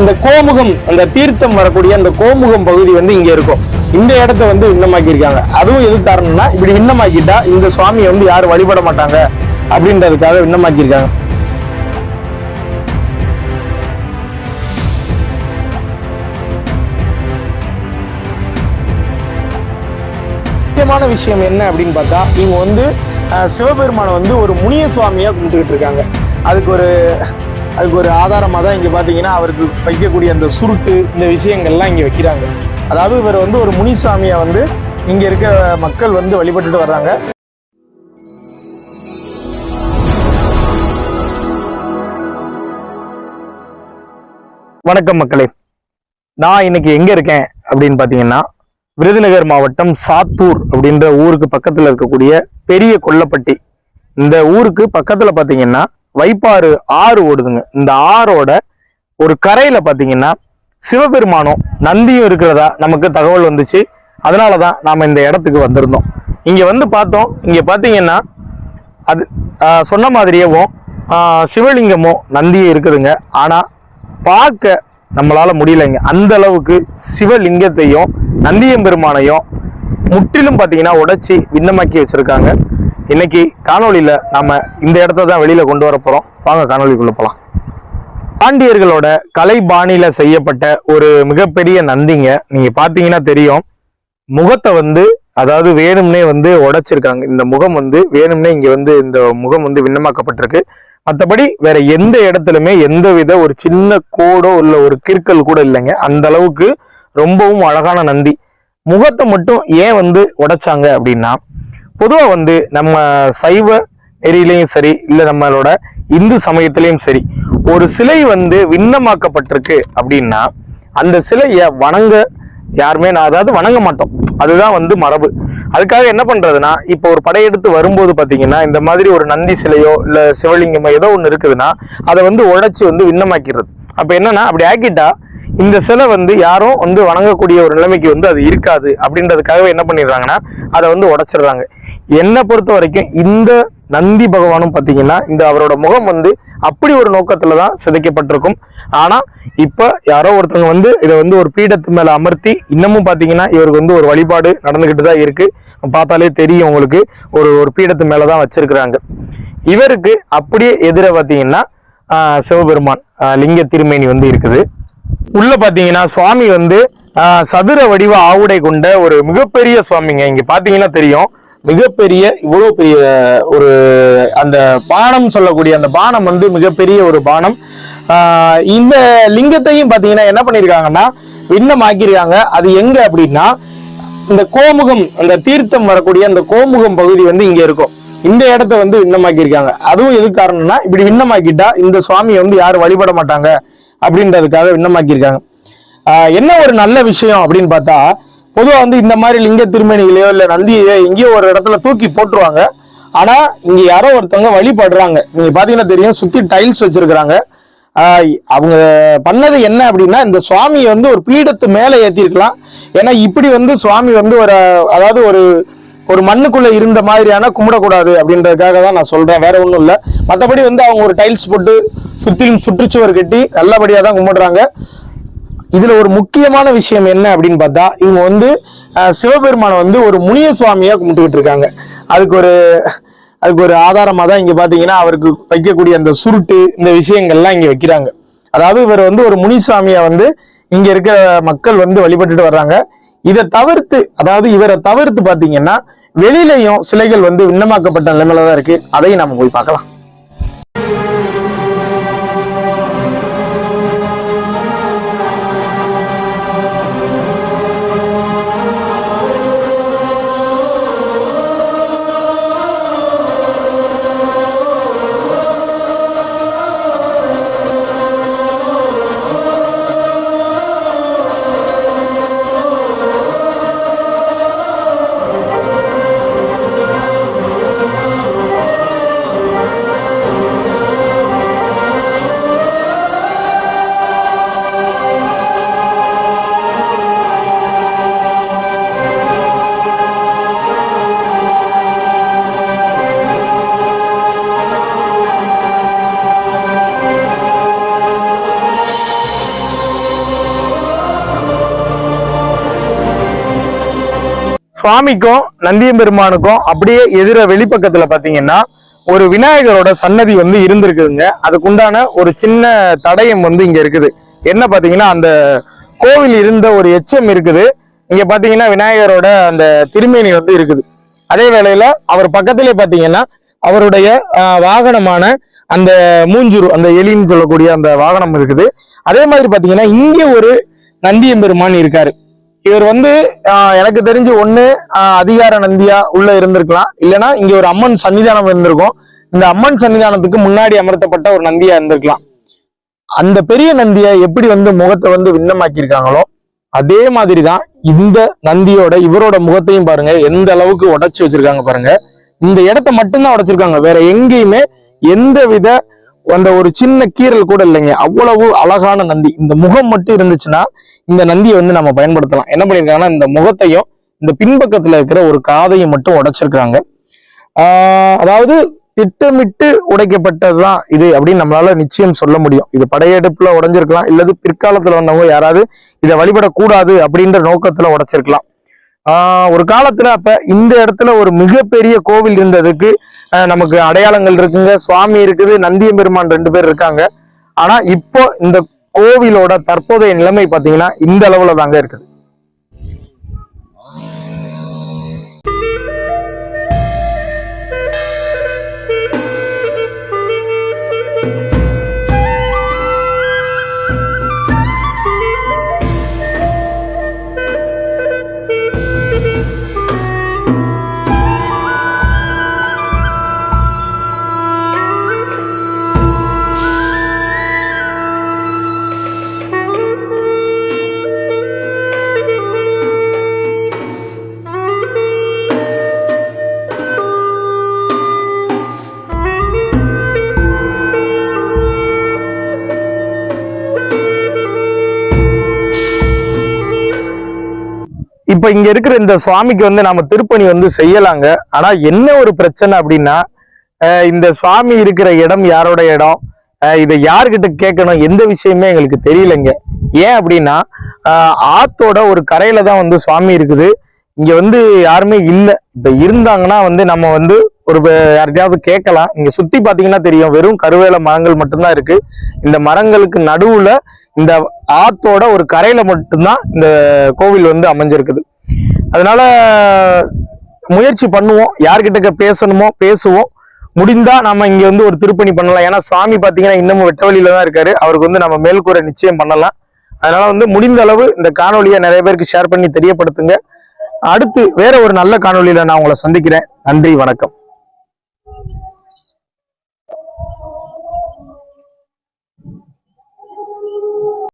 இந்த கோமுகம் அந்த தீர்த்தம் வரக்கூடிய அந்த கோமுகம் பகுதி வந்து இங்க இருக்கும். இந்த இடத்த வந்து விண்ணமாக்கி இருக்காங்க அதுவும் எது காரணம்னா இப்படி விண்ணமாக்கிட்டா இந்த சுவாமியை வந்து யாரும் வழிபட மாட்டாங்க அப்படின்றதுக்காக விண்ணமாக்கி இருக்காங்க முக்கியமான விஷயம் என்ன அப்படின்னு பார்த்தா இவங்க வந்து அஹ், சிவபெருமானை வந்து ஒரு முனிய சுவாமியா கும்பிட்டுக்கிட்டு இருக்காங்க. அதுக்கு ஒரு அதுக்கு ஒரு ஆதாரமாக தான் இங்கே பார்த்தீங்கன்னா அவருக்கு வைக்கக்கூடிய அந்த சுருட்டு இந்த விஷயங்கள்லாம் இங்கே வைக்கிறாங்க. அதாவது இவர் வந்து ஒரு முனிசாமியை வந்து இங்கே இருக்கிற மக்கள் வந்து வழிபட்டுட்டு வர்றாங்க. வணக்கம் மக்களே. நான் இன்னைக்கு எங்கே இருக்கேன் அப்படின்னு பார்த்தீங்கன்னா விருதுநகர் மாவட்டம் சாத்தூர் அப்படின்ற ஊருக்கு பக்கத்தில் இருக்கக்கூடிய பெரிய கொல்லப்பட்டி. இந்த ஊருக்கு பக்கத்தில் பார்த்தீங்கன்னா வைப்பாறு ஆறு ஓடுதுங்க. இந்த ஆறோட ஒரு கரையில பாத்தீங்கன்னா சிவபெருமானும் நந்தியும் இருக்கிறதா நமக்கு தகவல் வந்துச்சு. அதனாலதான் நாம இந்த இடத்துக்கு வந்திருந்தோம். இங்க வந்து பார்த்தோம். இங்க பாத்தீங்கன்னா அது சொன்ன மாதிரியேவும் சிவலிங்கமும் நந்தியும் இருக்குதுங்க. ஆனா பார்க்க நம்மளால முடியலைங்க. அந்த அளவுக்கு சிவலிங்கத்தையும் நந்தியம் பெருமானையும் முற்றிலும் பார்த்தீங்கன்னா உடைச்சி விண்ணமாக்கி வச்சிருக்காங்க. இன்னைக்கு காணொலியில் நாம் இந்த இடத்த தான் வெளியில் கொண்டு வர போகிறோம் வாங்க காணொலிக்குள்ளே போகலாம் பாண்டியர்களோட கலைபாணியில் செய்யப்பட்ட ஒரு மிகப்பெரிய நந்திங்க. நீங்கள் பார்த்தீங்கன்னா தெரியும். முகத்தை வந்து அதாவது வேணும்னே வந்து உடைச்சிருக்காங்க. இந்த முகம் வந்து வேணும்னே இங்கே வந்து இந்த முகம் வந்து விண்ணமாக்கப்பட்டிருக்கு. மற்றபடி வேற எந்த இடத்துலையுமே எந்த வித ஒரு சின்ன கோடோ இல்லை ஒரு கிற்கல் கூட இல்லைங்க. அந்த அளவுக்கு ரொம்பவும் அழகான நந்தி. முகத்தை மட்டும் ஏன் வந்து உடைச்சாங்க அப்படின்னா பொதுவாக வந்து நம்ம சைவ நெறியிலையும் சரி இல்லை நம்மளோட இந்து சமயத்திலையும் சரி ஒரு சிலை வந்து விண்ணமாக்கப்பட்டிருக்கு அப்படின்னா அந்த சிலையை வணங்க யாருமே நான் அதாவது வணங்க மாட்டோம். அதுதான் வந்து மரபு. அதுக்காக என்ன பண்றதுன்னா இப்போ ஒரு படையெடுத்து வரும்போது பாத்தீங்கன்னா இந்த மாதிரி ஒரு நந்தி சிலையோ இல்ல சிவலிங்கமோ ஏதோ ஒன்று இருக்குதுன்னா அதை வந்து உழைச்சி வந்து விண்ணமாக்கிறது அப்ப என்னன்னா அப்படி ஆக்கிட்டா இந்த சிலை வந்து யாரும் வந்து வணங்கக்கூடிய ஒரு நிலைமைக்கு வந்து அது இருக்காது அப்படின்றதுக்காகவே என்ன பண்ணிடுறாங்கன்னா அதை வந்து உடைச்சிடுறாங்க. என்னை பொறுத்த வரைக்கும் இந்த நந்தி பகவானும் பார்த்தீங்கன்னா இந்த அவரோட முகம் வந்து அப்படி ஒரு நோக்கத்துல தான் சிதைக்கப்பட்டிருக்கும். ஆனா இப்போ யாரோ ஒருத்தவங்க வந்து இதை வந்து ஒரு பீடத்து மேல அமர்த்தி இன்னமும் பார்த்தீங்கன்னா இவருக்கு வந்து ஒரு வழிபாடு நடந்துகிட்டு தான் இருக்கு. பார்த்தாலே தெரியும் உங்களுக்கு ஒரு ஒரு பீடத்து மேலே தான் வச்சிருக்கிறாங்க. இவருக்கு அப்படியே எதிர பார்த்தீங்கன்னா சிவபெருமான் லிங்க திருமேனி வந்து இருக்குது. உள்ள பாத்தீங்கன்னா சுவாமி வந்து சதுர வடிவ ஆவுடை கொண்ட ஒரு மிகப்பெரிய சுவாமிங்க. இங்க பாத்தீங்கன்னா தெரியும். மிகப்பெரிய இவ்வளவு பெரிய ஒரு அந்த பானம் சொல்லக்கூடிய அந்த பானம் வந்து மிகப்பெரிய ஒரு பானம். ஆஹ் இந்த லிங்கத்தையும் பாத்தீங்கன்னா என்ன பண்ணிருக்காங்கன்னா விண்ணமாக்கியிருக்காங்க அது எங்க அப்படின்னா இந்த கோமுகம் அந்த தீர்த்தம் வரக்கூடிய அந்த கோமுகம் பகுதி வந்து இங்க இருக்கும். இந்த இடத்த வந்து விண்ணமாக்கியிருக்காங்க அதுவும் எது காரணம்னா இப்படி விண்ணமாக்கிட்டா இந்த சுவாமியை வந்து யாரும் வழிபட மாட்டாங்க. அப்படின்றதுக்காக விண்ணமாக்கியிருக்காங்க. என்ன ஒரு நல்ல விஷயம் அப்படின்னு பார்த்தா பொதுவாக வந்து இந்த மாதிரி லிங்க திருமணிகளையோ இல்லை நந்தியையோ எங்கேயோ ஒரு இடத்துல தூக்கி போட்டுருவாங்க. ஆனால் இங்கே யாரோ ஒருத்தவங்க வழிபடுறாங்க. நீங்கள் பார்த்தீங்கன்னா தெரியும் சுற்றி டைல்ஸ் வச்சிருக்கிறாங்க. அவங்க பண்ணது என்ன அப்படின்னா இந்த சுவாமியை வந்து ஒரு பீடத்து மேலே ஏற்றிருக்கலாம் ஏன்னா இப்படி வந்து சுவாமி வந்து ஒரு அதாவது ஒரு ஒரு மண்ணுக்குள்ள இருந்த மாதிரியான கும்பிடக்கூடாது அப்படின்றதுக்காக தான் நான் சொல்றேன். வேற ஒன்றும் இல்லை. மற்றபடி வந்து அவங்க ஒரு டைல்ஸ் போட்டு சுத்திலும் சுற்றுச்சுவர் கட்டி நல்லபடியாக தான் கும்பிடுறாங்க. இதுல ஒரு முக்கியமான விஷயம் என்ன அப்படின்னு பார்த்தா இவங்க வந்து சிவபெருமானை வந்து ஒரு முனிய சுவாமியா கும்பிட்டுக்கிட்டு இருக்காங்க. அதுக்கு ஒரு அதுக்கு ஒரு ஆதாரமாக தான் இங்கே பார்த்தீங்கன்னா அவருக்கு வைக்கக்கூடிய அந்த சுருட்டு இந்த விஷயங்கள்லாம் இங்கே வைக்கிறாங்க. அதாவது இவர் வந்து ஒரு முனிசாமியை வந்து இங்கே இருக்கிற மக்கள் வந்து வழிபட்டுட்டு வர்றாங்க. இதை தவிர்த்து அதாவது இவரை தவிர்த்து பார்த்தீங்கன்னா வெளியிலையும் சிலைகள் வந்து விண்ணமாக்கப்பட்ட நிலைமையில தான் இருக்கு. அதையும் நம்ம போய் பார்க்கலாம். சுவாமிக்கும் நந்தியம்பெருமானுக்கும் அப்படியே எதிர வெளிப்பக்கத்துல பாத்தீங்கன்னா ஒரு விநாயகரோட சன்னதி வந்து இருந்திருக்குதுங்க. அதுக்குண்டான ஒரு சின்ன தடயம் வந்து இங்க இருக்குது. என்ன பாத்தீங்கன்னா அந்த கோவில் இருந்த ஒரு எச்சம் இருக்குது. இங்க பாத்தீங்கன்னா விநாயகரோட அந்த திருமேனி வந்து இருக்குது. அதே வேளையில அவர் பக்கத்திலே பாத்தீங்கன்னா அவருடைய வாகனமான அந்த மூஞ்சூர் அந்த எலின்னு சொல்லக்கூடிய அந்த வாகனம் இருக்குது. அதே மாதிரி பாத்தீங்கன்னா இங்க ஒரு நந்தியம்பெருமான் இருக்காரு. இவர் வந்து ஆஹ், எனக்கு தெரிஞ்சு ஒண்ணு ஆஹ், அதிகார நந்தியா உள்ள இருந்திருக்கலாம். இல்லைன்னா இங்க ஒரு அம்மன் சன்னிதானம் இருந்திருக்கும். இந்த அம்மன் சன்னிதானத்துக்கு முன்னாடி அமர்த்தப்பட்ட ஒரு நந்தியா இருந்திருக்கலாம். அந்த பெரிய நந்தியை எப்படி வந்து முகத்தை வந்து விண்ணமாக்கியிருக்காங்களோ அதே மாதிரி தான் இந்த நந்தியோட இவரோட முகத்தையும் பாருங்க எந்த அளவுக்கு உடைச்சு வச்சிருக்காங்க பாருங்க. இந்த இடத்த மட்டும்தான் உடைச்சிருக்காங்க. வேற எங்கேயுமே எந்த வித அந்த ஒரு சின்ன கீறல் கூட இல்லைங்க. அவ்வளவு அழகான நந்தி. இந்த முகம் மட்டும் இருந்துச்சுன்னா இந்த நந்தியை வந்து நம்ம பயன்படுத்தலாம். என்ன பண்ணியிருக்காங்கன்னா இந்த முகத்தையும் இந்த பின்பக்கத்துல இருக்கிற ஒரு காதையும் மட்டும் உடைச்சிருக்கிறாங்க. அதாவது திட்டமிட்டு உடைக்கப்பட்டதுதான் இது அப்படின்னு நம்மளால நிச்சயம் சொல்ல முடியும். இது படையெடுப்புல உடைஞ்சிருக்கலாம். இல்லது பிற்காலத்துல வந்தவங்க யாராவது இதை வழிபடக்கூடாது அப்படின்ற நோக்கத்துல உடைச்சிருக்கலாம். ஆஹ் ஒரு காலத்துல அப்ப இந்த இடத்துல ஒரு மிகப்பெரிய கோவில் இருந்ததுக்கு நமக்கு அடையாளங்கள் இருக்குங்க. சுவாமி இருக்குது நந்தியம் பெருமான் ரெண்டு பேர் இருக்காங்க. ஆனா இப்போ இந்த கோவிலோட தற்போதைய நிலைமை பாத்தீங்கன்னா இந்த அளவுல தாங்க இருக்குது. இப்போ இங்க இருக்கிற இந்த சுவாமிக்கு வந்து நம்ம திருப்பணி வந்து செய்யலாங்க. ஆனா என்ன ஒரு பிரச்சனை அப்படின்னா இந்த சுவாமி இருக்கிற இடம் யாரோட இடம்? இதை யார்கிட்ட கேட்கணும்? எந்த விஷயமே எங்களுக்கு தெரியலைங்க. ஏன் அப்படின்னா ஆத்தோட ஒரு கரையில தான் வந்து சுவாமி இருக்குது. இங்க வந்து யாருமே இல்லை. இப்ப இருந்தாங்கன்னா வந்து நம்ம வந்து ஒரு ப- யார்கிட்டயாவது கேட்கலாம். இங்க சுத்தி பாத்தீங்கன்னா தெரியும் வெறும் கருவேல மரங்கள் மட்டும்தான் இருக்கு. இந்த மரங்களுக்கு நடுவுல இந்த ஆத்தோட ஒரு கரையில மட்டும்தான் இந்த கோவில் வந்து அமைஞ்சிருக்குது. அதனால முயற்சி பண்ணுவோம். யார்கிட்ட பேசணுமோ பேசுவோம். முடிந்தா நம்ம இங்க வந்து ஒரு திருப்பணி பண்ணலாம். ஏன்னா சுவாமி பாத்தீங்கன்னா இன்னமும் வெட்ட வழியில தான் இருக்காரு. அவருக்கு வந்து நம்ம மேல்கூரை நிச்சயம் பண்ணலாம். அதனால வந்து முடிந்த அளவு இந்த காணொலியை நிறைய பேருக்கு ஷேர் பண்ணி தெரியப்படுத்துங்க. அடுத்து வேற ஒரு நல்ல காணொலியில நான் உங்களை சந்திக்கிறேன். நன்றி வணக்கம்.